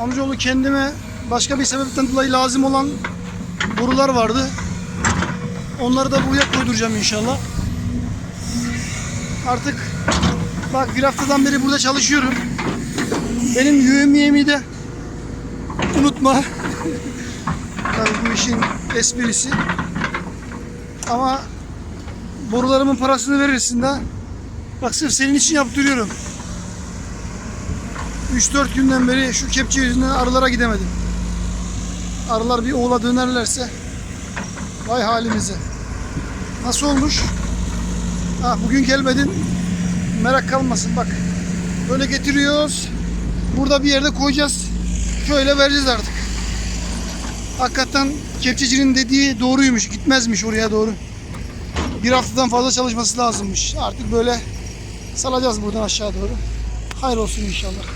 Amcaoğlu kendime başka bir sebepten dolayı lazım olan borular vardı. Onları da buraya koyduracağım inşallah. Artık bak bir haftadan beri burada çalışıyorum. Benim yövmiyemi de unutma. Tabii bu işin esprisi. Ama borularımın parasını verirsin de. Bak sırf senin için yaptırıyorum. 3-4 günden beri şu kepçe yüzünden arılara gidemedim. Arılar bir oğula dönerlerse vay halimize. Nasıl olmuş? Ha, bugün gelmedin. Merak kalmasın bak. Böyle getiriyoruz. Burada bir yerde koyacağız. Şöyle vereceğiz artık. Hakikaten kepçecinin dediği doğruymuş. Gitmezmiş oraya doğru. Bir haftadan fazla çalışması lazımmış. Artık böyle salacağız buradan aşağı doğru. Hayır olsun inşallah.